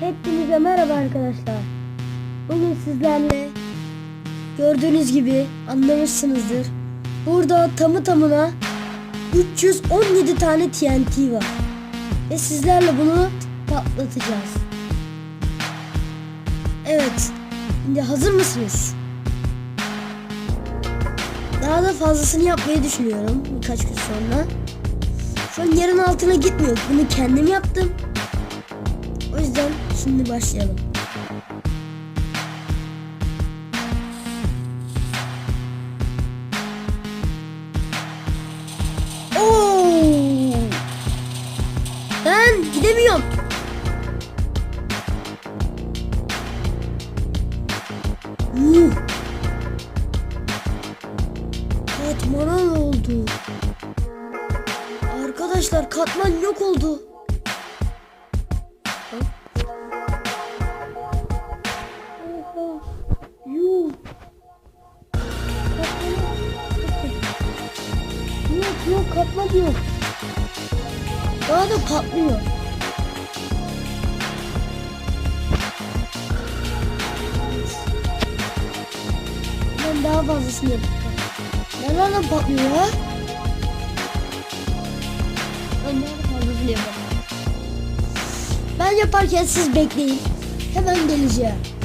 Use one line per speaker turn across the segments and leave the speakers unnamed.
Hepinize merhaba arkadaşlar. Bugün sizlerle gördüğünüz gibi anlamışsınızdır. Burada tamı tamına 317 tane TNT var. Ve sizlerle bunu patlatacağız. Evet. Şimdi hazır mısınız? Daha da fazlasını yapmayı düşünüyorum birkaç gün sonra. Şu an yerin altına gitmiyor. Bunu kendim yaptım. Yüzden şimdi başlayalım. Oo! Ben gidemiyorum. Yuh! Katman oldu. Arkadaşlar katman yok oldu. Katman yok. Daha da patlıyor. Ben daha fazlasını yapacağım. Nereden patlıyor ya? Ben daha da fazlasını yapacağım. Ben yaparken siz bekleyin. Hemen geleceğim.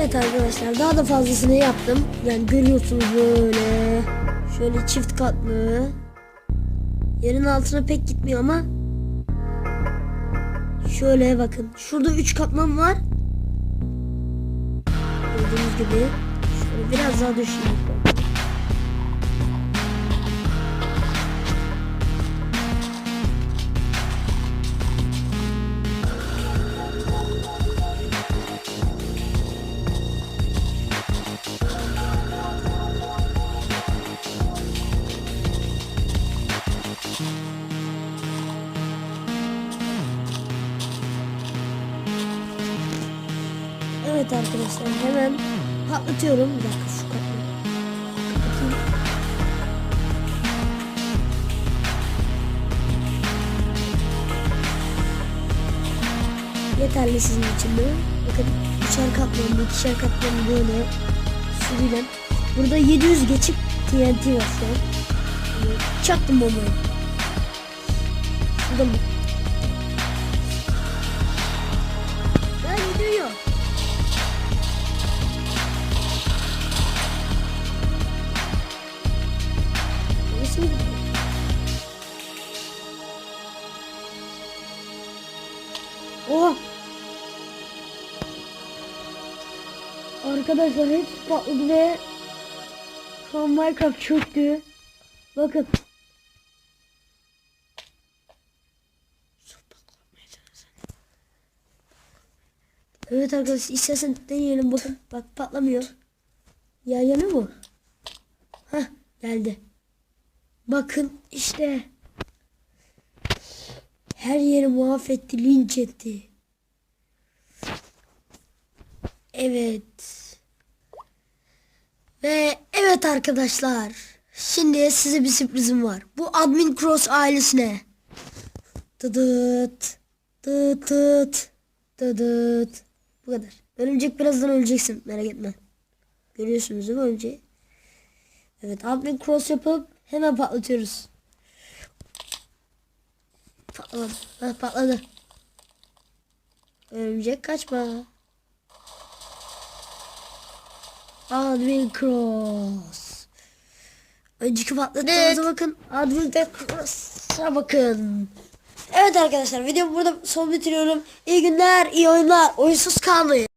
Evet arkadaşlar daha da fazlasını yaptım. Yani görüyorsunuz böyle. Şöyle çift katlı. Yerin altına pek gitmiyor ama. Şöyle bakın. Şurada üç katman var. Gördüğünüz gibi. Şöyle biraz daha düşeyim. Evet arkadaşlar hemen patlatıyorum. Bir dakika şu kapıyı. Yeterli sizin için de. Bakın üçer katmanlı, ikişer katmanlı böyle sürüyle. Burada 700 geçip TNT var şu an. Çaktım bombayı. Şurada mı? Oha! Arkadaşlar hepsi patladı ve şu an Minecraft çöktü. Bakın. Evet arkadaşlar istersen deneyelim bakın. Bak patlamıyor. Ya yanıyor mu? Hah geldi. Bakın işte. Her yeri mahvetti, linç etti. Evet. Ve evet arkadaşlar. Şimdi size bir sürprizim var. Bu Admin Cross ailesine. Dıdıt. Dıdıt. Dıdıt. Bu kadar. Örümcek birazdan öleceksin. Merak etme. Görüyorsunuz değil mi örümceği? Evet admin cross yapıp hemen patlatıyoruz. Patladı. Ha, patladı. Örümcek kaçma. Admin cross. Önceki patladığımıza bakın. Admin cross'a bakın. Evet arkadaşlar videomu burada son bitiriyorum. İyi günler, iyi oyunlar. Oyunsuz kalmayın.